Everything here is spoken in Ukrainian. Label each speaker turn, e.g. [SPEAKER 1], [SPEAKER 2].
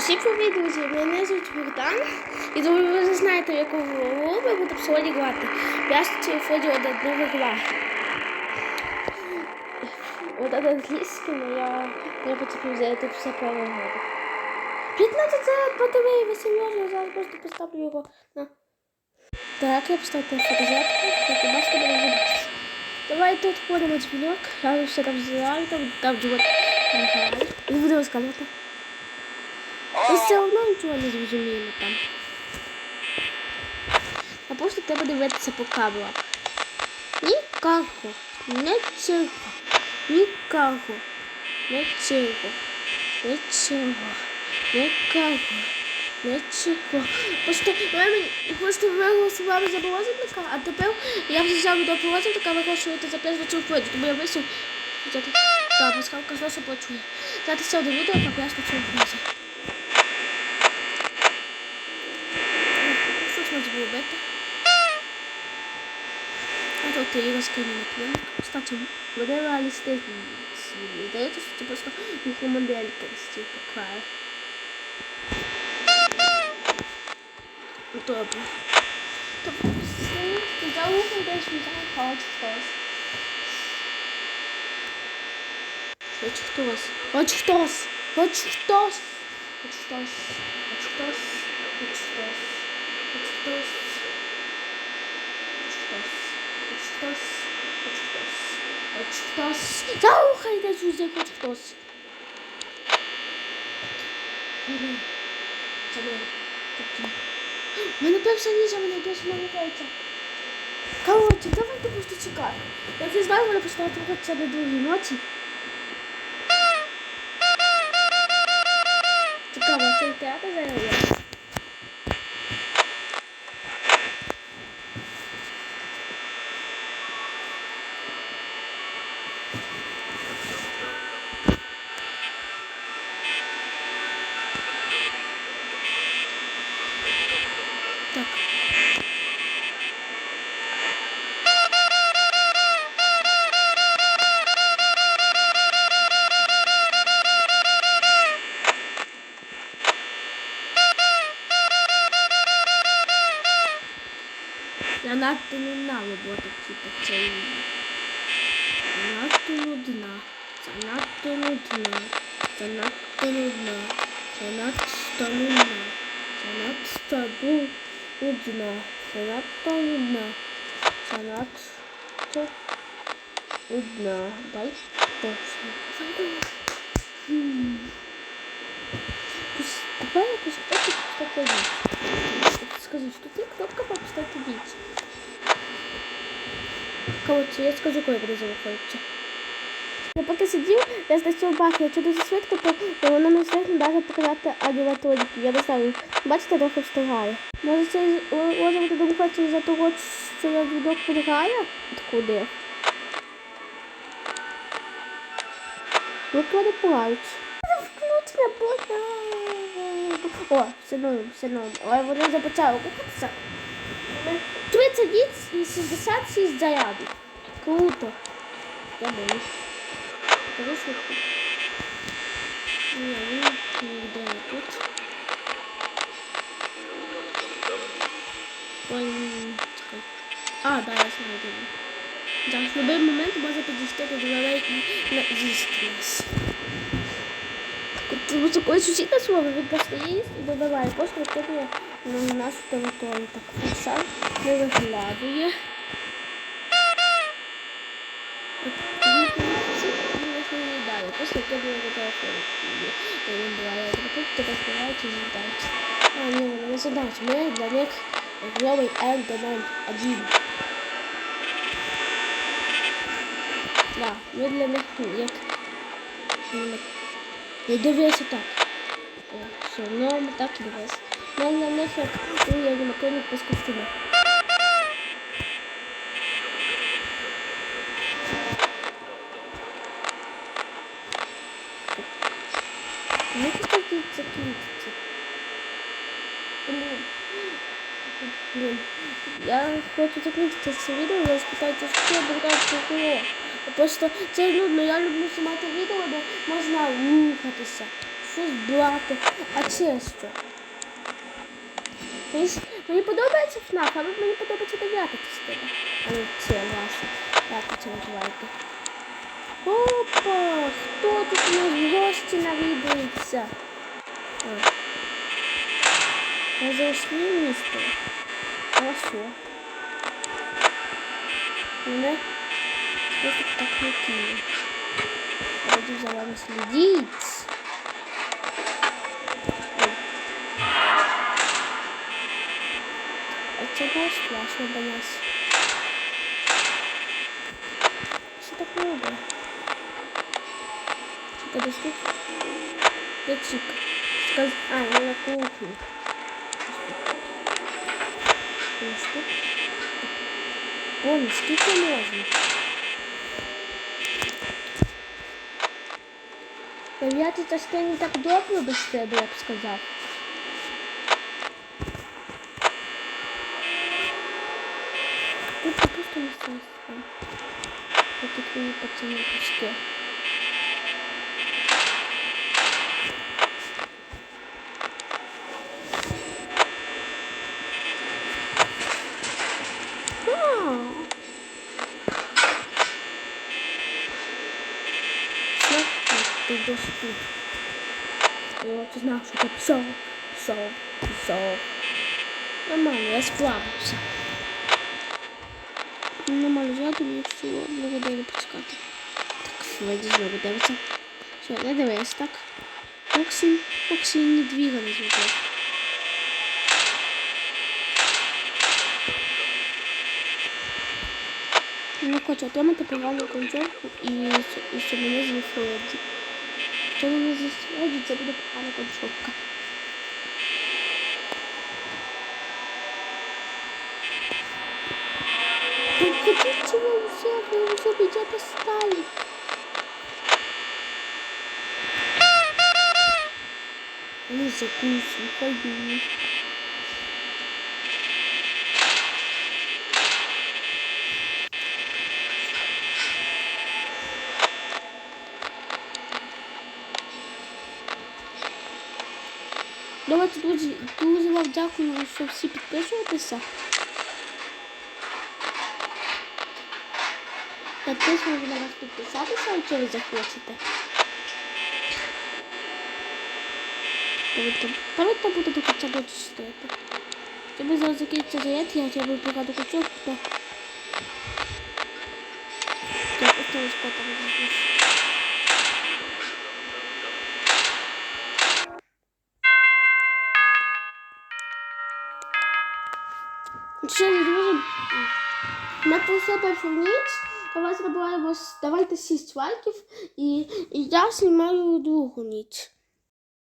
[SPEAKER 1] Усі привіт, друзі! Мене звуть Богдан. І думаю, ви вже знаєте, в яку гру ми будемо сьогодні грати. Я з телефоні один не гра. От один англійський, але я не потрібно взяти все перегляду. 15 це батареї, ви серйозно, зараз просто поставлю його на... Так, я поставлю фотозетку, як ви бачите, буде відбутися. Давай тут ходимо дзвінок, я все там зраю, там, там дзвінок. І буду розказувати. Ми все одно нічого не зрозуміємо там. А просто треба дивитися по кабелам. Нікого, нічого, нікого, нічого, нічого, нікого, нічого. Просто мені просто виголосували за повозитника, а тепер я вже взяв до повозитника, виголошувати за 5 років вийду, тому я висів. Так, пускавка знову почує. Зараз ще одне відео, як я слухаю фразу. Що ж можна робити? А тут її розкинули плинк. Кстати, вони реалістичні. Здається, що це просто мікромоделька стільки така. Добре. Тобто, за ухом десь взяв палець хтось. Хоч хтось. Хоч хтось. Хоч хтось. Хоч хтось. Хоч хтось. Хоч хтось. Хоч хтось. Хоч хтось. Хоч хтось. Хоч хтось. Заухайте сюди, хоч хтось. Це було. Такі. Мене перша ніжа, мене досі намикається. Коротше, давайте просто чекати. Я вже знаю, мене поставити хоча на другій ночі. Цікаво, цей театр заявляє. Так. Занадто нудна робота типа цієї. Занадто нудна. Занадто нудна. Занадто нудна. Занадто нудна. Занадто нудна. Udna. Sanatto udna. Sanatto udna. Дальше точно. Давай я просто хочу как-то Скажи, что ты кнопка по обстоятельствам. Короче, я скажу, кое-куда заходите. Я поки сидів, я знайшов бах, якщо дуже швидко, то, воно не встигне навіть показати аніматроніки. Я не знаю, бачите, трохи встигає. Може це може бути думка за того, що я відок підграє? Откуди? Виклади пугають. Включення буде. О, все норм, все норм. Ой, вони започали рухатися. 30 діц і 66 зарядів. Круто. Я боюсь. Покажи швидко. Ні, він не тут. А, да, я знаю, він. В будь-який момент може підійти до дверей і на- з'їсти нас. Тому що коли сусідне слово, він просто їсть і додаває, просто викидує на нашу територію. Так, фасад не виглядує. не бывает. Покупки раскрывайте задачи. А, не, не задачи. Мы для них новый N домен 1. Да, мы для них ну, нет. Я ну, дивився так. Все, ну, так и дивився. Ми для них як... Ну, я не могу не без костюмів. Кстати, закінчиться. Блін. Блін. Я хочу закінчити це відео, я спитайте, що я буду. Просто це нудно, я люблю знімати відео, де можна рухатися. щось брати. А це що? Мені, мені подобається ФНАФ, але мені подобається дев'ята частина. А не це власне. Як це називаєте? Опа! Хто тут у нас гості навідується? Я зайшли місто. Хорошо. Мене просто так не кине. Буду за вами следить. А чого страшно боясь? Що так много? Десь тут? Де Чика? Сказ... А, я на кухні. Ось тут. Ой, скільки можна? Дев'ятий частині так добре без тебе, я б сказав. Тут просто мистецтво. Такі твої пацани пусти. Ти йдеш тут. Я от знав, що ти пішов, пішов. Нормально, я справився. Нормально, я тобі всього не не пускати. Так, Фредді знову дивиться. Все, не дивись, так? Фоксі, Фоксі не двигали зробив. Не хочу отримати погану концовку і, і щоб мене Фредді. Якщо з'їв Фредді, це буде погана концовка. Хотите вы уже, вы уже меня достали. Ну, закусим, пойду. Давайте, друзі, дуже вам дякую, що всі підписуєтеся. Можу на вас підписатися, якщо ви захочете. Давайте буду до кінця буду читати. Якби зараз закінчиться заняття, я хотів би покажу кусок, то... Я просто ось кота розбушу. Що, На пройшли першу ніч. вас зробимо, давайте 6 лайків і, і я знімаю другу ніч.